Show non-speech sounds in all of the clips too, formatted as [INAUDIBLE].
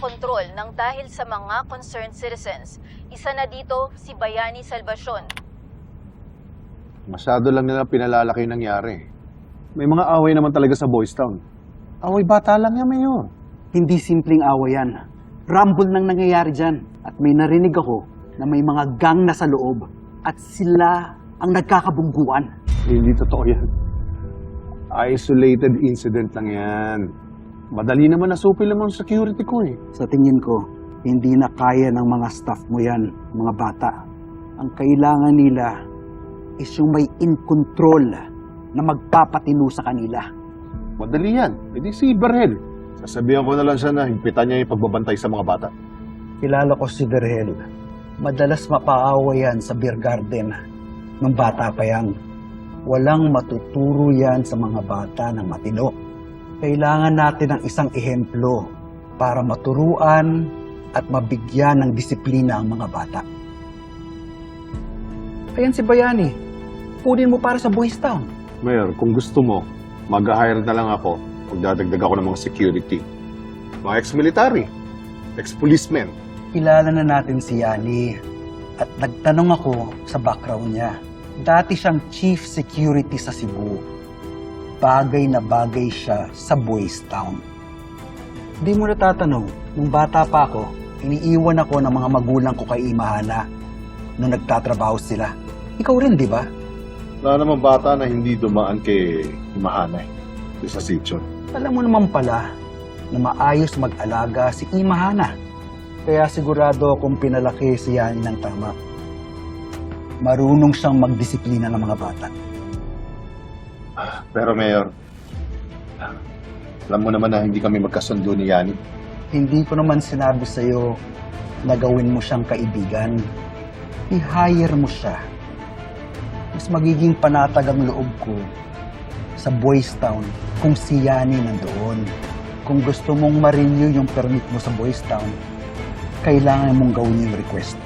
kontrol ng dahil sa mga concerned citizens. Isa na dito si Bayani Salvacion. Masyado lang nila pinalalaki yung nangyari. May mga away naman talaga sa Boys Town. Away bata lang yan, Mayor. Hindi simpleng away yan. Rumble nang nangyayari dyan. At may narinig ako na may mga gang na sa loob. At sila ang nagkakabungguan. Hindi totoo yan. Isolated incident lang yan. Madali naman nasupil naman ang security ko eh. Sa tingin ko, hindi na kaya ng mga staff mo yan, mga bata. Ang kailangan nila is yung may in control na magpapatino sa kanila. Madali yan. E di si Berhel. Sasabihan ko na lang siya na himpitan niya yung pagbabantay sa mga bata. Kilala ko si Berhel. Madalas mapaaway yan sa beer garden. Nung bata pa yan. Walang matuturo yan sa mga bata ng matino. Kailangan natin ng isang ehemplo para maturuan at mabigyan ng disiplina ang mga bata. Ayan si Bayani. Kunin mo para sa Boys Town. Mayor, kung gusto mo, mag-hire na lang ako. Magdadagdag ako ng mga security. Mga ex-military, ex-policemen. Kilala na natin si Yani at nagtanong ako sa background niya. Dati siyang chief security sa Cebu. Bagay na bagay siya sa Boys Town. Di mo natatanong, nung bata pa ako, iniiwan ako ng mga magulang ko kay Imahana nung nagtatrabaho sila. Ikaw rin, di ba? Wala naman bata na hindi dumaan kay Mahana eh. Sa sitio. Alam mo naman pala na maayos mag-alaga si Imahana. Kaya sigurado akong pinalaki si Yani ng tama. Marunong siyang magdisiplina ng mga bata. Pero Mayor, alam mo naman na hindi kami magkasundo ni Yani. Hindi ko naman sinabi sa'yo na gawin mo siyang kaibigan. I-hire mo siya. Mas magiging panatag ang loob ko sa Boys Town kung si Yani nandoon. Kung gusto mong ma-renew yung permit mo sa Boys Town, kailangan mong gawin yung request.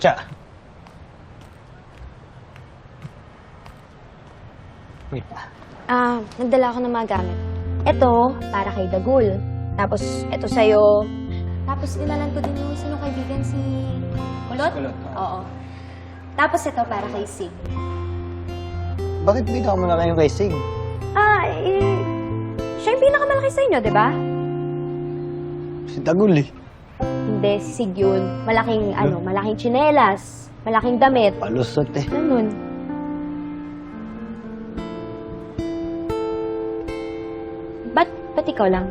Kutsa. Wait. Ah, nagdala ako ng mga gamit. Ito, para kay Dagul. Tapos, ito sa'yo. Tapos, dinalan ko din yung isa nung kaibigan, si... Kulot? Kulot, Oo. Tapos, ito para kay Sig. Bakit dito ka muna kayo kay Sig? Ah, eh... Siya yung pinakamalaki sa inyo, di ba? Si Dagul eh. Hindi, si Sig yun. Malaking, ano, malaking tsinelas. Malaking damit. Palusot eh. Ganun. Ba't, ba't ikaw lang?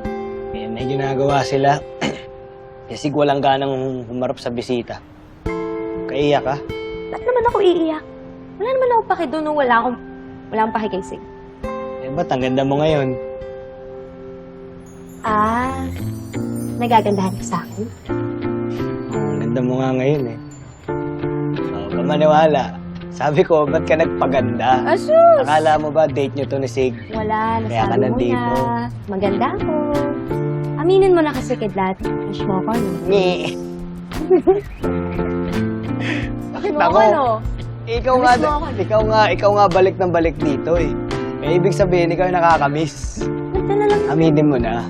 Eh, may ginagawa sila. [CLEARS THROAT] si Sig walang ganang humarap sa bisita. Kaiyak ka? Ba't naman ako iiyak? Wala naman ako paki doon nung wala akong, wala akong paki kay Sig. Eh, ba't ang ganda mo ngayon? Ah, nagagandahan ka sa akin? Ang ganda mo nga ngayon eh. Oo, ba maniwala? Sabi ko, ba't ka nagpaganda? Asus! Akala mo ba date nyo to ni Sig? Wala, Kaya ka nasabi mo na. Maganda ako. Aminin mo na kasi kidlat. Wish mo ako, no? Ni. [LAUGHS] Bakit mo ako? no? Ikaw nga, mo ako. ikaw nga, ikaw nga balik ng balik dito eh. Eh, ibig sabihin, ikaw yung nakakamiss. Ganda na lang. Aminin mo na.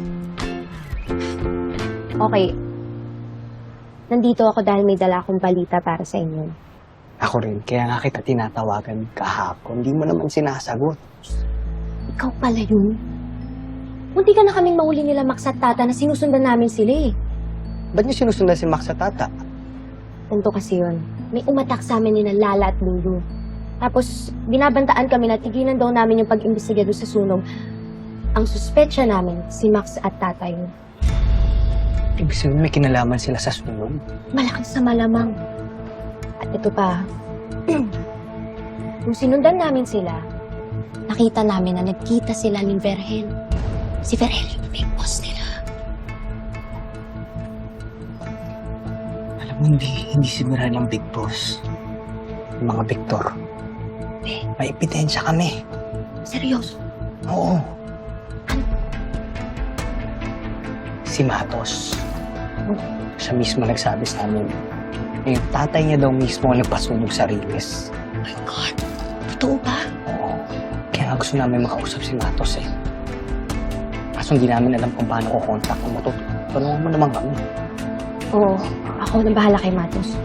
Okay. Nandito ako dahil may dala akong balita para sa inyo. Ako rin, kaya nga kita tinatawagan kahapon. Hindi mo naman sinasagot. Ikaw pala yun. Munti ka na kaming mauli nila Max at Tata na sinusundan namin sila eh. Ba't niyo sinusundan si Max sa tata? Ganito kasi yun. May umatak sa amin ni na Lala at Lulu. Tapos, binabantaan kami na tigilan daw namin yung pag-imbestiga sa sunog. Ang suspetsya namin, si Max at Tata yun. Ibig sabihin, may kinalaman sila sa sunog. Malaking sa malamang. At ito pa, nung sinundan namin sila, nakita namin na nagkita sila ni Verhel. Si Verhel yung big boss nila. Alam mo, hindi, hindi siguro ng big boss. Yung mga Victor. Eh. May ebidensya kami. Seryoso. Oo. Si Matos. Siya mismo nagsabi sa amin. yung tatay niya daw mismo ang nagpasunog sa Riles. Oh my God! Totoo ba? Oo. Kaya gusto namin makausap si Matos eh. Kaso hindi namin alam kung paano ko contact kung matuto. Tulungan mo naman kami. Oo, ako nang bahala kay Matos.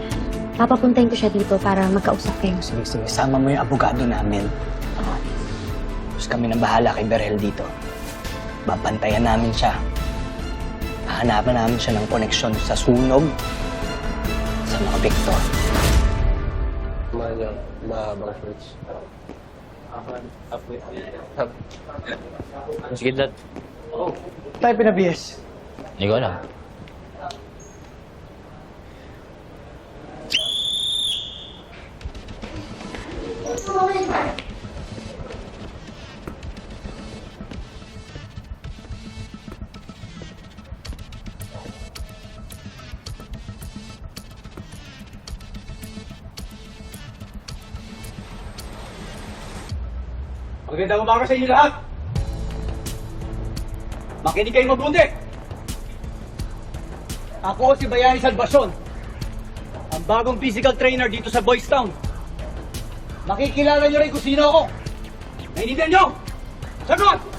Papapuntahin ko siya dito para magkausap kayo. Sige, sige. Sama mo yung abogado namin. Tapos kami nang bahala kay Berhel dito. Babantayan namin siya. Hahanapan namin siya ng koneksyon sa sunog sa mga Victor. Sige, dad. Tayo pinabiyes. Hindi ko alam. Magandang umaga sa inyo lahat. Makinig kayo mabuti. Ako si Bayani Salvacion, ang bagong physical trainer dito sa Boys Town. Makikilala nyo rin kung sino ako. Naintindihan nyo? Sagot!